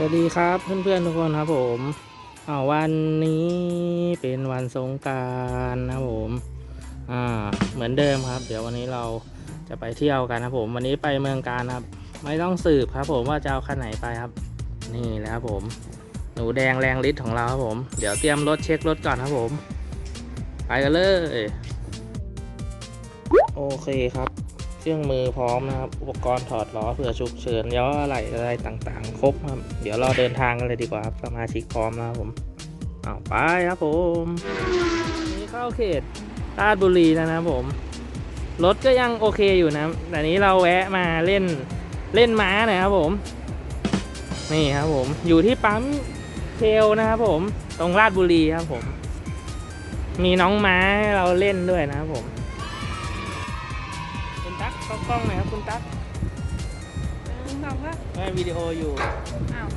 สวัสดีครับเพื่อนๆทุกคนครับผมเอาวันนี้เป็นวันสงการนะครับผมอ่าเหมือนเดิมครับ เดี๋ยววันนี้เราจะไปเที่ยวกันครับผม วันนี้ไปเมืองการครับ ไม่ต้องสืบครับ ผมว่าจะเอาคันไหนไปครับ นี่แหละครับผม หนูแดงแรงฤทธิ์ของเราครับผม เดี๋ยวเตรียมรถเช็ครถก่อนครับผม ไปกันเลย โอเคครับ เครื่องมือพร้อมนะครับ อุปกรณ์ถอดล้อเผื่อฉุกเฉินย้ออะไรอะไรต่างๆ ครบครับ เดี๋ยวเราเดินทางกันเลยดีกว่าครับ สมาชิกพร้อมแล้วผมเอาไปครับผมนี่เข้าเขตราชบุรีแล้วนะผม รถก็ยังโอเคอยู่นะ แต่นี้เราแวะมาเล่นเล่นม้านะครับผม นี่ครับผม อยู่ที่ปั๊มเทลนะครับผม ตรงราชบุรีครับผม มีน้องม้าให้เราเล่นด้วยนะครับผม กเข้ากล้องหน่อยครับคุณตั๊กหนึ่งสองก็ไม่วิดีโออยู่ อ้าว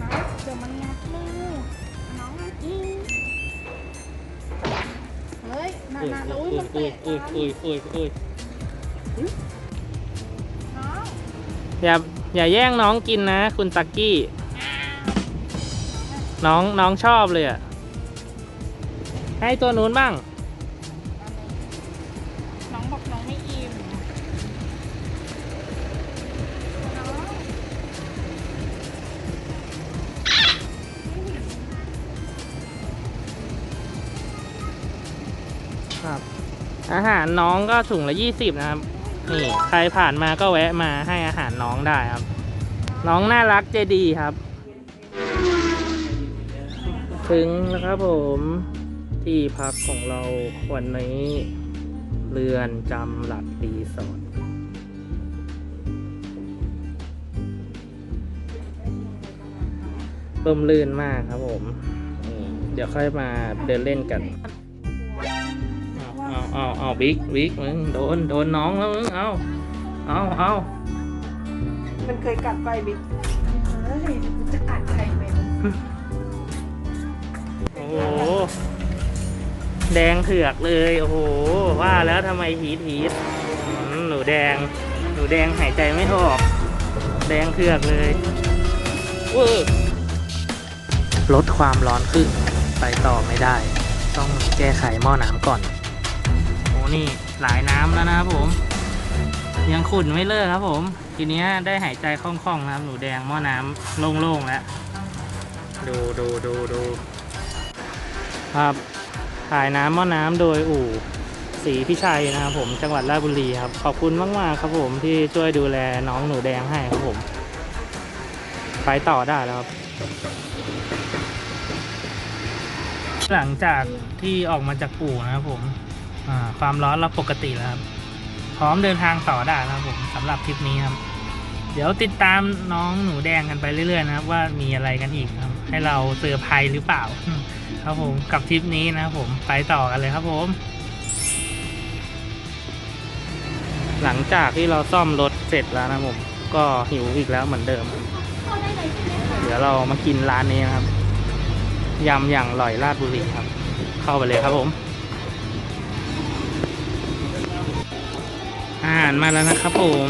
น้องเดี๋ยวมันงัดมือน้องอะยิงเฮ้ยนานๆแล้วอุ้ยมันอุ้เตะยอุ้ยกันอุ้ยอุ้ยอุ้ยน้องอย่าอย่าแย่งน้องกินนะ คุณตักกี้ น้องน้องชอบเลยอะ ให้ตัวนู้นบ้าง ครับ อาหารน้องก็ถุงละยี่สิบนะครับ นี่ใครผ่านมาก็แวะมาให้อาหารน้องได้ครับ น้องน่ารักใจดีครับ ถึงแล้วครับผมที่พักของเราวันนี้เรือนจำหลักรีสอร์ทร่มรื่นมากครับผมนี่เดี๋ยวค่อยมาเดินเล่นกัน เอาเอาเอาบิ๊กบิ๊กมึงโดนโดนน้องแล้วมึงเอาเอาเอามันเคยกัดไปบิ๊กเฮ้ยมันจะกัดใครไปโอ้โหแดงเถือกเลยโอ้โหว่าแล้วทำไมฮีทฮีทอืมหนูแดง หนูแดงหายใจไม่ออก แดงเถือกเลยเวอร์ลดความร้อนขึ้นไปต่อไม่ได้ ต้องแก้ไขหม้อน้ำก่อนโอ้ นี่หลายน้ำแล้วนะครับผม ยังขุ่นไม่เลิกครับผม ทีนี้ได้หายใจคล่องๆนะครับ หนูแดงหม้อน้ำโล่งๆแล้ว ดูดูดูดูครับถ่ายน้ำหม้อน้ำโดยอู่ศรีพิชัยนะครับผมจังหวัดราชบุรีครับ ขอบคุณมากๆครับผมที่ช่วยดูแลน้องหนูแดงให้ครับผม ไปต่อได้แล้วครับหลังจากที่ออกมาจากอู่นะครับผม ความร้อนเราปกติแล้วครับ พร้อมเดินทางต่อได้แล้วครับผมสำหรับทริปนี้ครับ เดี๋ยวติดตามน้องหนูแดงกันไปเรื่อยๆนะครับ ว่ามีอะไรกันอีกครับ ให้เราเซอร์ไพรส์หรือเปล่า ครับผมกับทริปนี้นะครับผมไปต่อกันเลยครับผม หลังจากที่เราซ่อมรถเสร็จแล้วนะผม ก็หิวอีกแล้วเหมือนเดิม เดี๋ยวเรามากินร้านนี้นะครับยำอย่างอร่อยราชบุรีครับ เข้าไปเลยครับผม อาหารมาแล้วนะครับผม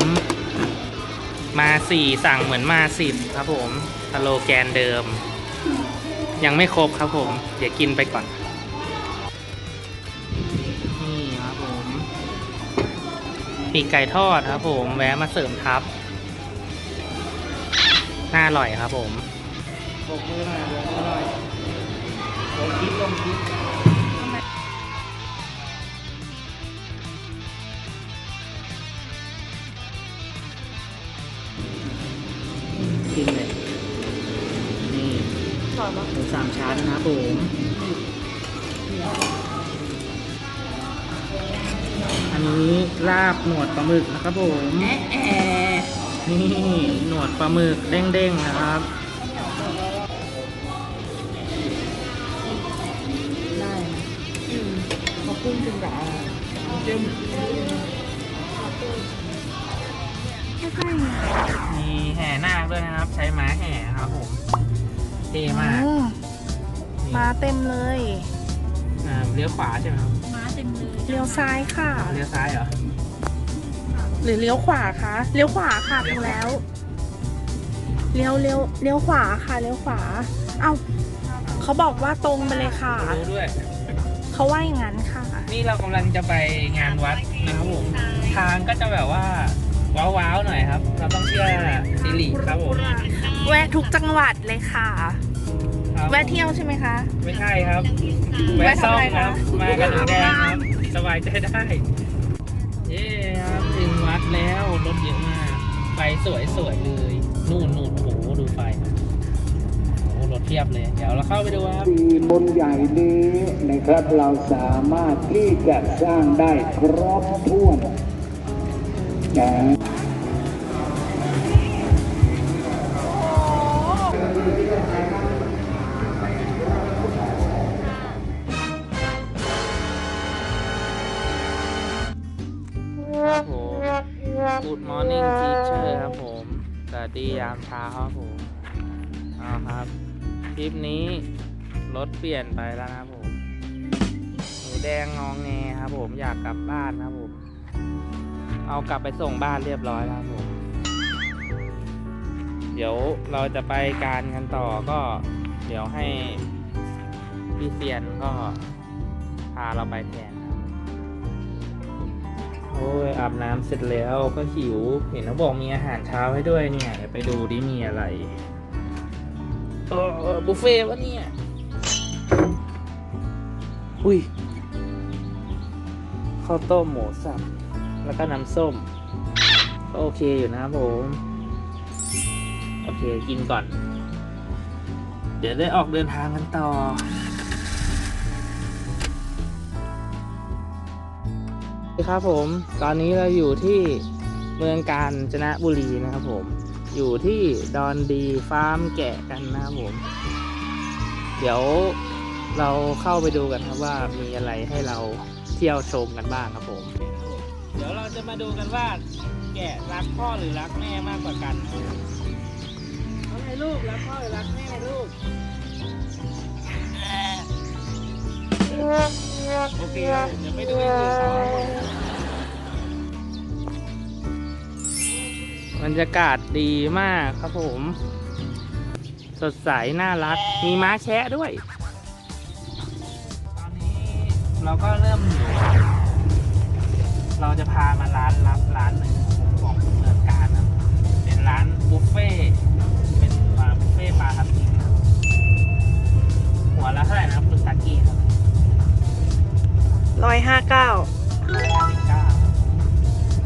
มาสี่สั่งเหมือนมาสิบครับผมสโลแกนเดิม ยังไม่ครบครับผม เดี๋ยวกินไปก่อน นี่ครับผมปีกไก่ทอดครับผมแวะมาเสริมทับ น่าอร่อยครับผมบกมือหน่อยบกมือหน่อยลงคลิปลงคลิป กินเลย นี่ถอดมาหมูสามชั้นนะครับผมอันนี้ลาบหนวดปลาหมึกนะครับผมแอะแอะนี่หนวดปลาหมึกเด้งๆนะครับได้อืมเขาปุ้งจริงเหรอเต็ม ใกล้ๆมีแห่นาคด้วยนะครับ ใช้ม้าแห่ครับผมเท่มากอืมนี่มาเต็มเลย อ่าเลี้ยวขวาใช่ไหมครับมาเต็มเลยเลี้ยวซ้ายค่ะเลี้ยวซ้ายเหรอ หรือเลี้ยวขวาคะเลี้ยวขวาค่ะถูกแล้วเเลี้ยวเลี้ยวเลี้ยวขวาค่ะเลี้ยวขวา เอ้าเขาบอกว่าตรงไปเลยค่ะ รู้ด้วย เขาว่าอย่างนั้นค่ะ นี่เรากำลังจะไปงานวัดนะครับผม ทางก็จะแบบว่า ว้าวๆหน่อยครับ เราต้องเชื่อสิริครับผมแวะทุกจังหวัดเลยค่ะ ครับแวะเที่ยวใช่ไหมคะ ไม่ใช่ครับแวะแวะซ่อมทำอะไรคคะรับ มากันหนูแดงครับ สบายใจได้ เย้ครับถึงวัดแล้วรถเยอะมากไฟสวยๆเลยนู่นนู่นโอ้โหดูไฟครับโอ้โหรถเพียบเลย เดี๋ยวเราเข้าไปดูครับ ที่บนใหญ่นี้นะครับเราสามารถที่จะสร้างได้ครบถ้วนนะ Good morning teacher ครับผม สวัสดียามเช้าครับผมเอาครับ คลิปนี้รถเปลี่ยนไปแล้วนะครับผม หนูแดงงองแงครับผม อยากกลับบ้านครับผม เอากลับไปส่งบ้านเรียบร้อยแล้วครับผม เดี๋ยวเราจะไปการกันต่อก็ เดี๋ยวให้พี่เซียนก็พาเราไปแทนครับ โอ้ยอาบน้ำเสร็จแล้วก็หิว เห็นเขาบอกมีอาหารเช้าให้ด้วยเนี่ยเดี๋ยวไปดูดิมีอะไรเออบุฟเฟ่ต์วะเนี่ย อุ้ยข้าวต้มหมูสับ แล้วก็น้ำส้มก็โอเคอยู่นะครับผม โอเคกินก่อน เดี๋ยวได้ออกเดินทางกันต่อ ครับผม ตอนนี้เราอยู่ที่เมืองกาญจนบุรีนะครับผม อยู่ที่ดอนดีฟาร์มแกะกันนะครับผม เดี๋ยวเราเข้าไปดูกันครับว่ามีอะไรให้เราเที่ยวชมกันบ้างครับผม เดี๋ยวเราจะมาดูกันว่าแกะรักพ่อหรือรักแม่มากกว่ากันอะไรลูกรักพ่อหรือรักแม่ลูก บรรยากาศดีมากครับผม สดใส น่ารัก มีม้าแชะด้วย ตอนนี้เราก็เริ่มหิวแล้วเราจะพามาร้านรับร้านหนึ่งของเมืองการครับเป็นร้านบุฟเฟ่เป็นปลาบุฟเฟ่ปลาทับทิมครับหัวละเท่าไหร่นะครับคุณตากี้ครับ ร้อยห้าเก้า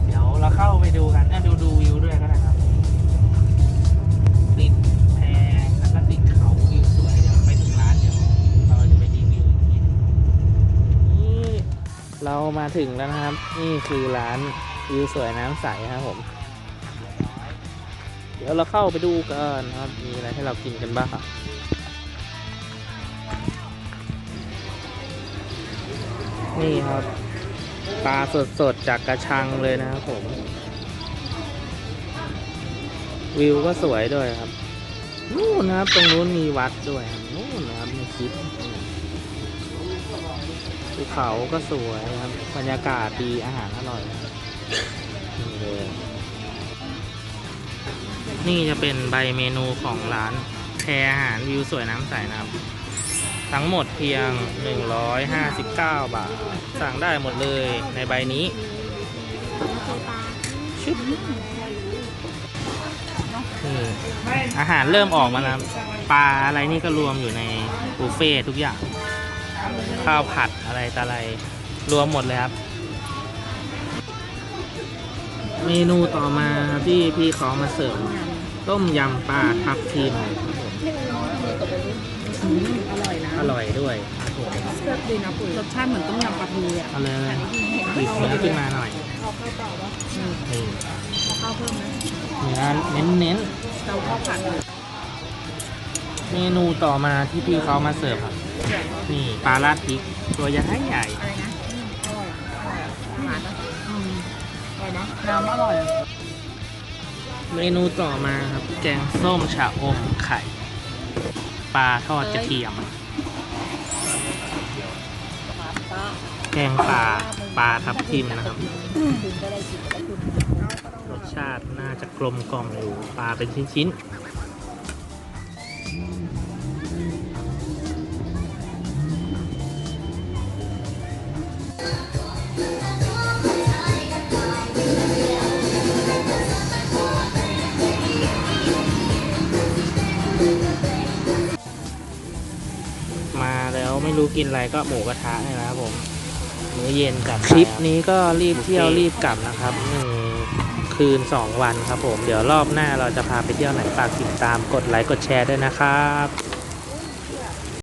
เดี๋ยวเราเข้าไปดูกันอะดูดูวิวด้วยก็ได้ครับ ติดแพแล้วก็ติดเขาวิวสวย เดี๋ยวไปถึงร้านเดี๋ยวเราจะไปรีวิวอีกทีนี่เรามาถึงแล้วนะครับ นี่คือร้านวิวสวยน้ำใสครับผม เดี๋ยวเราเข้าไปดูกันครับ มีอะไรให้เรากินกันบ้างครับ นี่ครับ ปลาสดๆ จากกระชังเลยนะครับผม วิวก็สวยด้วยครับ นู่นนะครับ ตรงนู้นมีวัดด้วยนู่นนะครับมีคลิปภูเขาก็สวยครับ บรรยากาศดีอาหารอร่อยนี่เลยนี่จะเป็นใบเมนูของร้านแพรอาหารวิวสวยน้ำใสนะครับ ทั้งหมดเพียง 159 บาท สั่งได้หมดเลยในใบนี้ชุบนี่อาหารเริ่มออกมาแล้วปลาอะไรนี่ก็รวมอยู่ในบุฟเฟ่ทุกอย่าง ข้าวผัดอะไรต่อะไร รวมหมดเลยครับ เมนูต่อมาที่พี่เขามาเสิร์ฟต้มยำปลาทับทิมครับผม อร่อยนะอร่อยด้วยครับผมเลือกดีนะปุ๋ยรสชาติเหมือนต้มยำปลาทูอะเอาเลยบีบเนื้อขึ้นมาหน่อยเอาข้าวเปล่าปะนี่เอาข้าวเพิ่มไหมเนื้อเน้นเน้นเราข้าวผัดเลยๆเมนูต่อมาที่พี่เขามาเสิร์ฟครับ นี่ปลาราดพริกตัวใหญ่ใหญ่อะไรนะอืมอร่อยอร่อยหวานนะอืมอร่อยนะน้ำอร่อยเมนูต่อมาครับ แกงส้มชะอมไข่ ปลาทอดกระเทียม แกงปลาปลาทับทิมนะครับ รสชาติน่าจะกลมกล่อมอยู่ปลาเป็นชิ้นๆ รู้กินอะไรก็หมูกระทะเนี่ยนะครับผมมื้อเย็นกับคลิปนี้ก็รีบเที่ยวรีบกลับนะครับนี่คืน 2 วันครับผม เดี๋ยวรอบหน้าเราจะพาไปเที่ยวไหนฝากติดตามกดไลค์กดแชร์ด้วยนะครับ